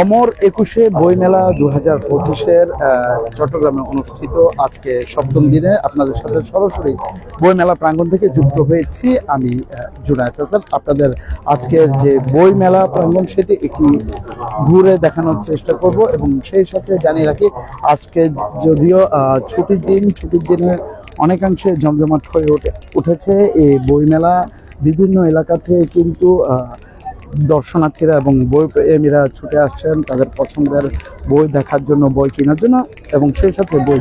অমর একুশে বইমেলা দু হাজার পঁচিশের চট্টগ্রামে অনুষ্ঠিত আজকে সপ্তম দিনে আপনাদের সাথে সরাসরি বইমেলা প্রাঙ্গণ থেকে যুক্ত হয়েছি আমি আহ, জুনায়েদ হাসান। আপনাদের আজকের যে বইমেলা প্রাঙ্গণ সেটি একটি ঘুরে দেখানোর চেষ্টা করব এবং সেই সাথে জানিয়ে রাখি আজকে যদিও ছুটির দিন ছুটির দিনে অনেকাংশে জমজমাট হয়ে উঠেছে। এই বইমেলা বিভিন্ন এলাকা থেকে কিন্তু দর্শনার্থীরা এবং বই প্রেমীরা ছুটে আসছেন তাদের পছন্দের বই দেখার জন্য, বই কেনার জন্য এবং সেই সাথে বই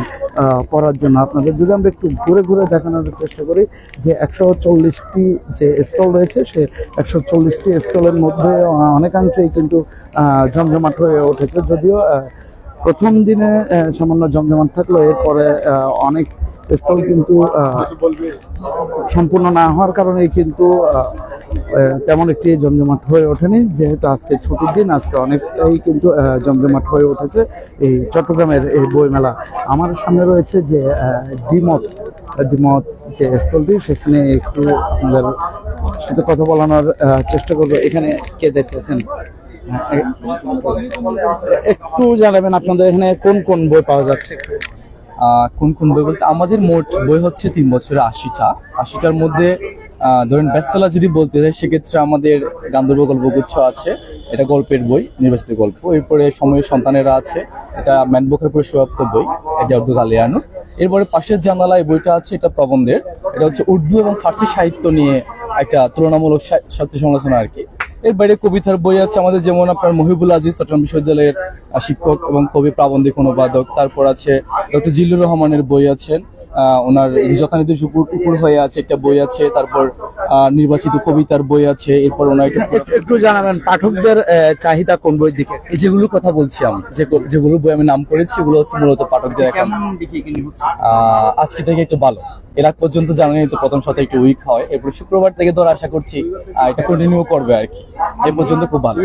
পড়ার জন্য। আপনাদের যদি আমরা একটু ঘুরে ঘুরে দেখানোর চেষ্টা করি যে একশো চল্লিশটি যে স্টল রয়েছে, সে একশো চল্লিশটি স্টলের মধ্যে অনেকাংশেই কিন্তু জমজমাট হয়ে উঠেছে। যদিও প্রথম দিনে সামান্য জমজমাট থাকলেও এরপরে অনেক স্টল কিন্তু সম্পূর্ণ না হওয়ার কারণে কিন্তু তেমন একটি জমজমাট হয়ে ওঠেনি। যেহেতু আজকে ছুটির দিন, আজকে অনেকটাই কিন্তু জমজমাট হয়ে উঠেছে। এই চট্টগ্রামের এই বইমেলা। আমার সামনে রয়েছে যে দ্বিমত দ্বিমত যে স্টলটি সেখানে একটু আপনাদের সাথে কথা বলানোর চেষ্টা করব। এখানে কে দেখতেছেন? একটু জানাবেন আপনাদের এখানে কোন কোন বই পাওয়া যাচ্ছে? কোন কোন বই বলতে আমাদের মোট বই হচ্ছে তিন বছরে আশিটা। আশিটার মধ্যে ধরেন বেস্টসেলার যদি বলতে হয় সেক্ষেত্রে আমাদের গান্ধর্ব গল্পগুচ্ছ আছে। এটা গল্পের বই, নির্বাচিত গল্প। এরপরে সময়ের সন্তানেরা আছে। এটা ম্যানবুকের পুরস্কারপ্রাপ্ত বই, এটা উর্দু গালিয়ানো এরপরে পাশের জানালা এই বইটা আছে, এটা প্রবন্ধের। এটা হচ্ছে উর্দু এবং ফার্সি সাহিত্য নিয়ে একটা তুলনামূলক সা- সাহিত্য সমালোচনা আর কি। এর বাইরে কবিতার বই আছে আমাদের যেমন আপনার মহিবুল আজিজ, চট্টগ্রাম বিশ্ববিদ্যালয়ের শিক্ষক এবং কবি প্রাবন্ধিক অনুবাদক। তারপর আছে ডক্টর জিল্লুর রহমানের বই আছেন ওনার যথানীতি উপর উপর হয়ে আছে একটা বই আছে তারপর আহ, নির্বাচিত কবিতার বই আছে এরপর ওনার একটু- একটু জানাবেন পাঠকদের চাহিদা কোন বই দিকে? এই যেগুলো কথা বলছি আমি যে যেগুলো বই আমি নাম করেছি এগুলো হচ্ছে মূলত পাঠকদের এখন হচ্ছে? আহ, আজকে থেকে একটু ভালো। এর আগ পর্যন্ত জানেন তো প্রথম সপ্তাহে একটু উইক হয়। এরপর শুক্রবার থেকে ধর আশা করছি এটা কন্টিনিউ করবে আর কি। এই পর্যন্ত খুব ভালো।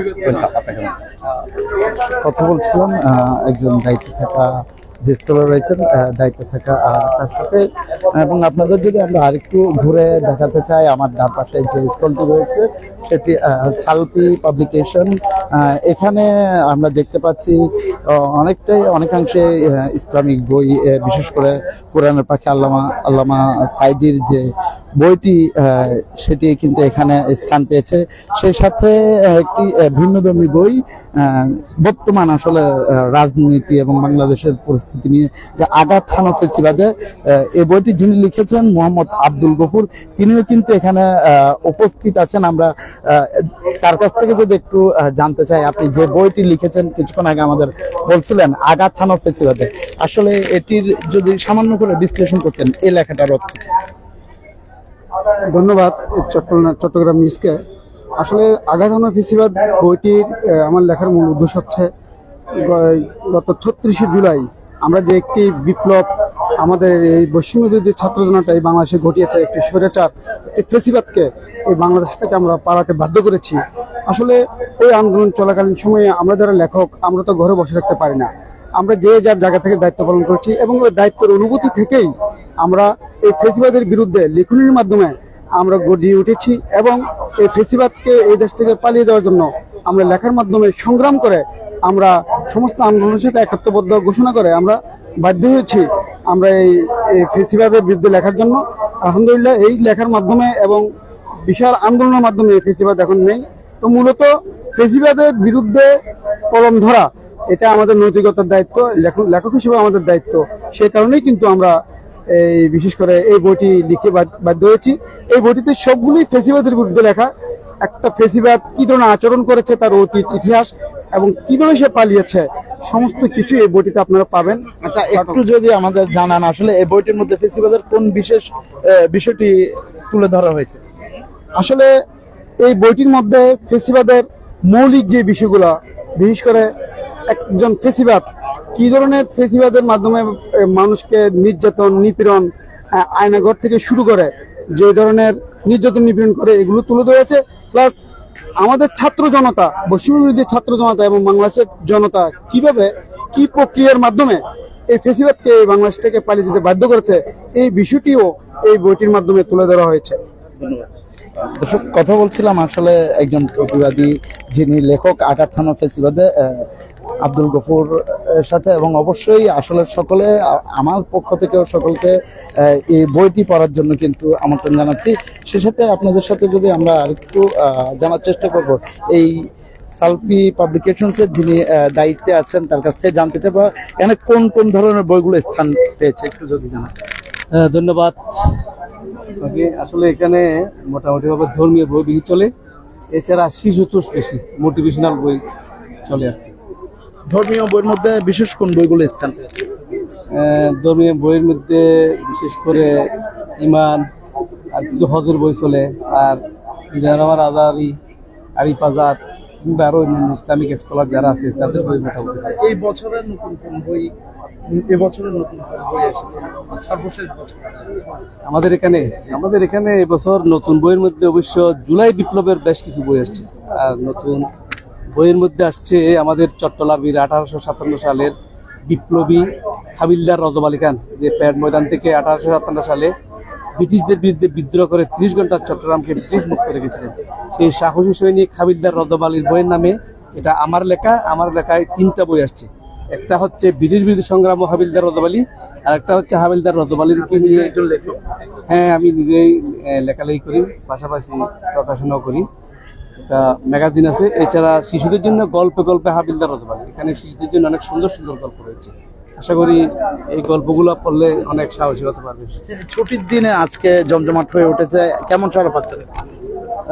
কথা বলছিলাম একজন দায়িত্বে থাকা যে স্টলে রয়েছেন দায়িত্বে থাকা তার সাথে, এবং আপনাদের যদি আমরা আরেকটু ঘুরে দেখাতে চাই, আমার ডান পাশে যে স্টলটি রয়েছে, সেটি সালপি পাবলিকেশন এখানে আমরা দেখতে পাচ্ছি অনেকটাই, অনেকাংশে ইসলামিক বই বিশেষ করে কোরআনের পাখি আল্লামা আল্লামা সাইদির যে বইটি সেটি কিন্তু এখানে স্থান পেয়েছে। সেই সাথে একটি ভিন্নধর্মী বই বর্তমান আসলে রাজনীতি এবং বাংলাদেশের পরিস্থিতি নিয়ে যে আঘাত হানো ফেসিবাদে এই বইটি যিনি লিখেছেন মোহাম্মদ আব্দুল গফুর, তিনিও কিন্তু এখানে উপস্থিত আছেন। আমরা তার কাছ থেকে যদি একটু জানতে চাই, আপনি যে বইটি লিখেছেন, কিছুক্ষণ আগে আমাদের বলছিলেন আঘাত হানো ফেসিবাদে আসলে এটির যদি সামান্য করে বিশ্লেষণ করতেন, এই লেখাটার অর্থ? ধন্যবাদ চট্টগ্রাম নিউজকে। আসলে আগাধানো ফেসিবাদ বইটির আমার লেখার মূল উদ্দেশ্য হচ্ছে গত ছত্রিশে জুলাই আমরা যে একটি বিপ্লব, আমাদের এই বৈষম্য বিরোধী ছাত্র জনতা এই বাংলাদেশে ঘটিয়েছে, একটি স্বৈরাচার, একটি ফেসিবাদকে এই বাংলাদেশ থেকে আমরা পালাতে বাধ্য করেছি। আসলে এই আন্দোলন চলাকালীন সময়ে আমরা যারা লেখক, আমরা তো ঘরে বসে থাকতে পারি না। আমরা যে যার জায়গা থেকে দায়িত্ব পালন করছি এবং ওই দায়িত্বের অনুভূতি থেকেই আমরা এই ফেসিবাদের বিরুদ্ধে লিখনির মাধ্যমে আমরা গর্জিয়ে উঠেছি এবং এই ফেসিবাদকে এই দেশ থেকে পালিয়ে দেওয়ার জন্য আমরা লেখার মাধ্যমে সংগ্রাম করে আমরা সমস্ত আন্দোলনের সাথে একাত্মবদ্ধ ঘোষণা করে আমরা বাধ্য হয়েছি আমরা এই ফেসিবাদের বিরুদ্ধে লেখার জন্য। আলহামদুলিল্লাহ এই লেখার মাধ্যমে এবং বিশাল আন্দোলনের মাধ্যমে এই ফেসিবাদ এখন নেই। তো মূলত ফেসিবাদের বিরুদ্ধে কলম ধরা, এটা আমাদের নৈতিকতার দায়িত্ব, লেখক হিসেবে আমাদের দায়িত্ব। সেই কারণেই কিন্তু আমরা এই বিশেষ করে এই বইটি লিখে বাধ্য হয়েছি। এই বইটিতে সবগুলোই ফেসিবাদের বিরুদ্ধে লেখা। একটা ফেসিবাদ কি ধরনের আচরণ করেছে তার অতীত ইতিহাস এবং কীভাবে সে পালিয়েছে সমস্ত কিছু এই বইটিতে আপনারা পাবেন। আচ্ছা একটু যদি আমাদের জানান আসলে এই বইটির মধ্যে ফেসিবাদের কোন বিশেষ বিষয়টি তুলে ধরা হয়েছে? আসলে এই বইটির মধ্যে ফেসিবাদের মৌলিক যে বিষয়গুলো বিশেষ করে একজন ফেসিবাদ কি ধরনের ফেসিবাদের মাধ্যমে মানুষকে নির্যাতন, নিপীড়ন আয়নাঘর থেকে শুরু করে যে ধরনের নির্যাতন, নিপীড়ন করে এগুলো তুলে ধরেছে, প্লাস আমাদের ছাত্র জনতা, বৈষম্য ছাত্র জনতা এবং বাংলাদেশের জনতা কীভাবে, কি প্রক্রিয়ার মাধ্যমে এই ফেসিবাদকে বাংলাদেশ থেকে পালিয়ে যেতে বাধ্য করেছে, এই বিষয়টিও এই বইটির মাধ্যমে তুলে ধরা হয়েছে। দর্শক, কথা বলছিলাম আসলে একজন প্রতিবাদী যিনি লেখক আঘাত থানা ফেসিবাদে আব্দুল গফুর সাথে এবং অবশ্যই আসলে সকলে আমার পক্ষ থেকেও সকলকে এই বইটি পড়ার জন্য কিন্তু আমন্ত্রণ জানাচ্ছি। সে সাথে আপনাদের সাথে যদি আমরা আরেকটু জানার চেষ্টা করব এই সালফি পাবলিকেশনসের যিনি দায়িত্বে আছেন তার কাছ থেকে জানতে চাইব এখানে কোন কোন ধরনের বইগুলো স্থান পেয়েছে একটু যদি জানান। হ্যাঁ ধন্যবাদ। আসলে এখানে মোটামুটিভাবে ধর্মীয় বই বেশি চলে এছাড়া শিশু তোষ বেশি মোটিভেশনাল বই চলে আর ধর্মীয় বইয়ের মধ্যে বিশেষ কোন বইগুলো স্থান পেয়েছে? ধর্মীয় বইয়ের মধ্যে বিশেষ করে ইমান আর কিছু হজের বই চলে আর আমার আজারি আরিফ আজাদ কিংবা আরও অন্যান্য ইসলামিক স্কলার যারা আছে তাদের বই মোটামুটি এই বছরের নতুন কোন বই এবছরের নতুন কোন বই এসেছে? সর্বশেষ বছর। আমাদের এখানে আমাদের এখানে এবছর নতুন বইয়ের মধ্যে অবশ্য জুলাই বিপ্লবের বেশ কিছু বই আসছে। আর নতুন বইয়ের মধ্যে আসছে আমাদের চট্টলাবির আঠারোশো সাতান্ন সালের বিপ্লবী হাবিলদার রজব আলী খান যে প্যাড ময়দান থেকে আঠারোশো সাতান্ন সালে ব্রিটিশদের বিরুদ্ধে বিদ্রোহ করে ত্রিশ ঘণ্টা চট্টগ্রামকে ব্রিটিশ মুক্ত রেখেছিলেন। সেই সাহসী সৈনিক হাবিলদার রজব আলীর বইয়ের নামে এটা আমার লেখা আমার লেখায় তিনটা বই আসছে। একটা হচ্ছে ব্রিটিশ বিরুদ্ধে সংগ্রাম হাবিলদার রজব আলী আর একটা হচ্ছে হাবিলদার রজব আলীকে নিয়ে একজন লেখক। হ্যাঁ আমি নিজেই লেখালেখি করি পাশাপাশি প্রকাশনাও করি। একটা ম্যাগাজিন আছে। এছাড়া শিশুদের জন্য গল্পে গল্পে হাবিলদার হতে পারে। এখানে শিশুদের জন্য অনেক সুন্দর সুন্দর গল্প রয়েছে। আশা করি এই গল্পগুলো পড়লে অনেক সাহসী হতে পারবে। ছুটির দিনে আজকে জমজমাট হয়ে উঠেছে কেমন সারা পাচ্ছেন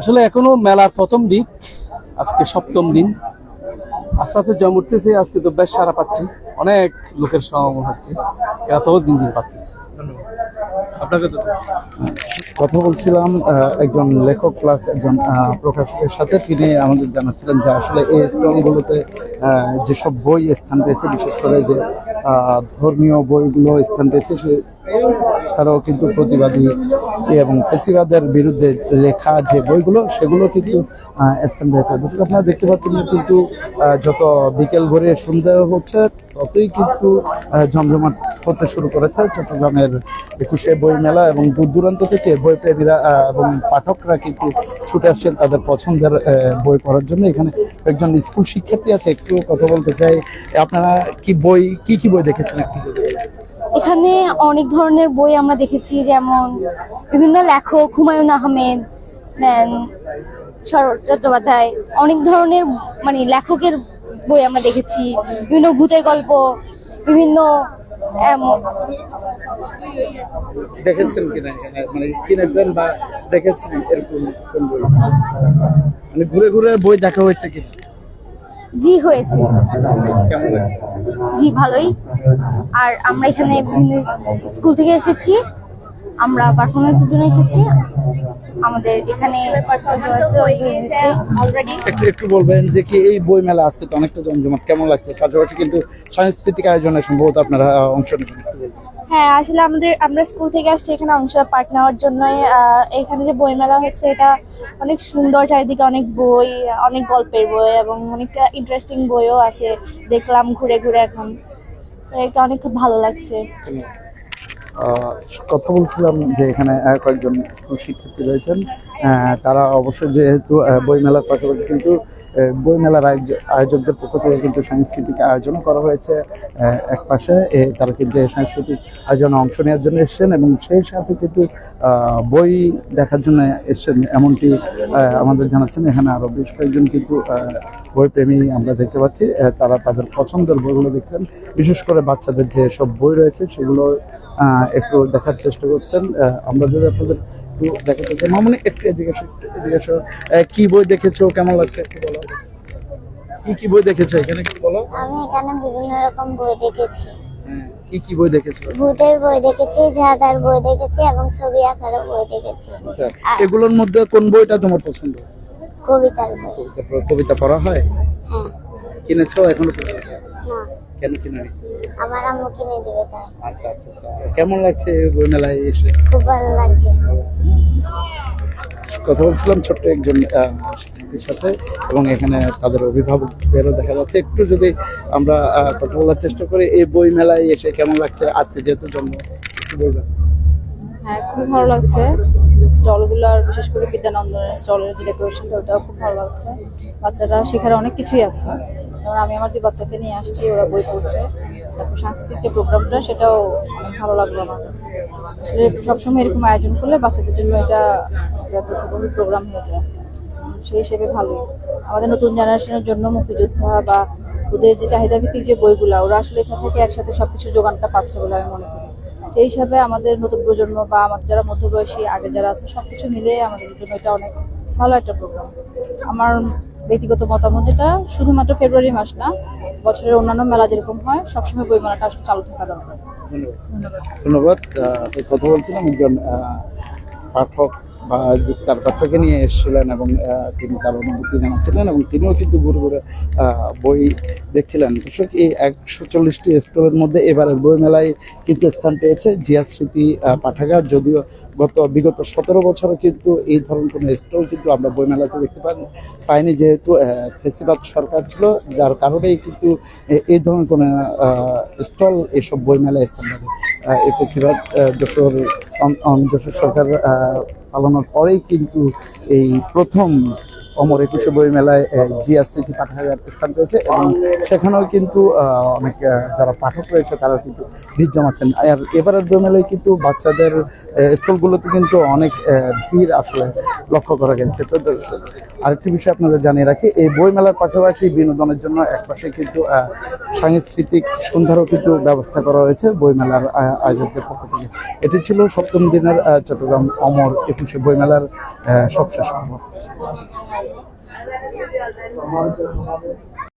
আসলে এখনও মেলার প্রথম দিক আজকে সপ্তম দিন। আস্তে আস্তে জম উঠতেছে আজকে তো বেশ সারা পাচ্ছি। অনেক লোকের সমাগম হচ্ছে। এত দিন দিন পাচ্ছি কথা বলছিলাম একজন লেখক প্লাস একজন প্রকাশকের সাথে। তিনি আমাদের জানাচ্ছিলেন যে আসলে এই স্টলগুলোতে যেসব বই স্থান পেয়েছে, বিশেষ করে যে ধর্মীয় বইগুলো স্থান পেয়েছে, সে ছাড়াও কিন্তু প্রতিবাদী এবং ফেসিবাদের বিরুদ্ধে লেখা যে বইগুলো, সেগুলো কিন্তু আপনারা দেখতে পাচ্ছেন কিন্তু যত বিকেল ভরে সন্ধ্যা হচ্ছে, ততই কিন্তু জমজমাট হতে শুরু করেছে। চট্টগ্রামের একুশে বই মেলা এবং দূর দূরান্ত থেকে বই প্রেমীরা এবং পাঠকরা কিন্তু ছুটে আসছেন তাদের পছন্দের বই পড়ার জন্য। এখানে একজন স্কুল শিক্ষার্থী আছে একটু কথা বলতে চাই। আপনারা কি বই, কি কি বই দেখেছেন একটু। এখানে অনেক ধরনের বই আমরা দেখেছি, যেমন বিভিন্ন লেখক হুমায়ুন আহমেদ শরৎ চট্টোপাধ্যায়, অনেক ধরনের মানে লেখকের বই আমরা দেখেছি, বিভিন্ন ভূতের গল্প, বিভিন্ন দেখেছেন কিনা মানে কিনেছেন বা দেখেছেন এরকম বই? মানে ঘুরে ঘুরে বই দেখা হয়েছে কিনা? জি হয়েছে। জি ভালোই। আর আমরা এখানে বিভিন্ন স্কুল থেকে এসেছি। আমরা পারফরমেন্সের জন্য এসেছি। আমাদের এখানে অলরেডি একটু একটু বলবেন যে কি এই বই মেলা আজকে তো অনেকটা জমজমাট কেমন লাগছে? পাশাপাশি কিন্তু সাংস্কৃতিক আয়োজনে সম্ভবত আপনারা অংশ নেবেন। হ্যাঁ আসলে আমাদের, আমরা স্কুল থেকে আসছি এখানে অংশ পার্ট নেওয়ার জন্য এখানে যে বইমেলা হচ্ছে, এটা অনেক সুন্দর চারিদিকে অনেক বই, অনেক গল্পের বই এবং অনেক ইন্টারেস্টিং বইও আছে। দেখলাম ঘুরে ঘুরে এখন। এটা অনেক খুব ভালো লাগছে। কথা বলছিলাম যে এখানে কয়েকজন স্কুল শিক্ষার্থী রয়েছেন। তারা অবশ্যই যেহেতু বইমেলার পাশাপাশি কিন্তু আহ, বইমেলার আয়োজ- আয়োজকদের পক্ষ থেকে কিন্তু সাংস্কৃতিক আয়োজনও করা হয়েছে এক পাশে। তারা কিন্তু সাংস্কৃতিক আয়োজনে অংশ নেওয়ার জন্য এসেছেন এবং সেই সাথে কিন্তু বই দেখার জন্য এসেছেন। এমনটি আমাদের জানাচ্ছেন। এখানে আরও বেশ কয়েকজন কিন্তু আহ, বই প্রেমী আমরা দেখতে পাচ্ছি। তারা তাদের পছন্দের বইগুলো দেখছেন। বিশেষ করে বাচ্চাদের যে সব বই রয়েছে সেগুলো একটু দেখার চেষ্টা করছেন। আমরা যদি আপনাদের একটু দেখাতে চাই মামনি একটু এদিকে এদিকে কি বই দেখেছ? কেমন লাগছে একটু বলো। কি কি বই দেখেছ এখানে একটু বলো। আমি এখানে বিভিন্ন রকম বই দেখেছি। কি কি বই দেখেছ? ভূতের বই দেখেছি ঝাঁদার বই দেখেছি এবং ছবি আঁকারও বই দেখেছি। আচ্ছা, এগুলোর মধ্যে কোন বইটা তোমার পছন্দ? কবিতার বই। কবিতা পড়া- হয়? হ্যাঁ। কিনেছো এখনও? না। কেন কিনে আমার আম্মু কিনে দিবে তাই। আচ্ছা আচ্ছা আচ্ছা। কেমন লাগছে এই বই মেলায় এসে? খুব ভালো লাগছে। কথা বলছিলাম ছোট্ট একজন শিক্ষার্থীর সাথে এবং এখানে তাদের অভিভাবকদেরও দেখা যাচ্ছে। একটু যদি আমরা কথা বলার চেষ্টা করি এই বই মেলায় এসে কেমন লাগছে? আজকে যেহেতু জন্ম একটু বলবেন। হ্যাঁ খুবই ভালো লাগছে। স্টলগুলোর বিশেষ করে বিদ্যানন্দনের স্টলের যে ডেকোরেশনটা ওটাও খুব ভালো লাগছে। বাচ্চারা শেখার অনেক কিছুই আছে। যেমন আমি আমার দুই বাচ্চাকে নিয়ে আসছি, ওরা বই পড়ছে। তারপর সাংস্কৃতিক যে প্রোগ্রামটা, সেটাও অনেক ভালো লাগল আমার কাছে। আসলে সবসময় এরকম আয়োজন করলে বাচ্চাদের জন্য এটা গুরুত্বপূর্ণ প্রোগ্রাম হয়ে যায়। সেই হিসেবে ভালোই। আমাদের নতুন জেনারেশনের জন্য মুক্তিযোদ্ধা বা ওদের যে চাহিদা ভিত্তিক যে বইগুলা, ওরা আসলে এখান থেকে একসাথে সবকিছু যোগানটা পাচ্ছে বলে আমি মনে করি। সেই হিসাবে আমাদের নতুন প্রজন্ম বা আমাদের যারা মধ্যবয়সী আগে যারা আছে সবকিছু মিলে আমাদের জন্য এটা অনেক ভালো একটা প্রোগ্রাম আমার ব্যক্তিগত মতামত যেটা শুধুমাত্র ফেব্রুয়ারি মাস না বছরের অন্যান্য মেলা যেরকম হয় সবসময় বই মেলাটা আসলে চালু থাকা দরকার। ধন্যবাদ। ধন্যবাদ। কথা বলছিলাম একজন পাঠক তার বাচ্চাকে নিয়ে এসেছিলেন এবং তিনি তার অনুভূতি জানাচ্ছিলেন এবং তিনিও কিন্তু ঘুরে ঘুরে বই দেখছিলেন। দর্শক, এই একশো চল্লিশটি স্টলের মধ্যে এবারের বই মেলায় কিন্তু স্থান পেয়েছে জিয়া স্মৃতি পাঠাগার। যদিও গত বিগত সতেরো বছরে কিন্তু এই ধরনের কোনো স্টল কিন্তু আমরা বই মেলাতে দেখতে পাই পাইনি যেহেতু ফেসিবাদ সরকার ছিল, যার কারণেই কিন্তু এই ধরনের কোনো স্টল এসব বই মেলায় স্থান পাবে এই ফেসিবাদ যশোর যশোর সরকার পালানোর পরেই কিন্তু এই প্রথম অমর একুশে বই মেলায় স্মৃতি পাঠাগার স্থান পেয়েছে এবং সেখানেও কিন্তু অনেক যারা পাঠক রয়েছে তারা কিন্তু ভিড় জমাচ্ছেন। আর এবারের বই মেলায় কিন্তু বাচ্চাদের স্কুলগুলোতে কিন্তু অনেক ভিড় আসলে লক্ষ্য করা গেছে। তো আরেকটি বিষয় আপনাদের জানিয়ে রাখি এই বই মেলার পাশাপাশি বিনোদনের জন্য একপাশে কিন্তু সাংস্কৃতিক সন্ধ্যারও কিন্তু ব্যবস্থা করা হয়েছে বইমেলার আহ, আয়োজকদের পক্ষ থেকে। এটি ছিল সপ্তম দিনের চট্টগ্রাম অমর একুশে বইমেলার আহ, সবশেষ খবর। 好好，好好。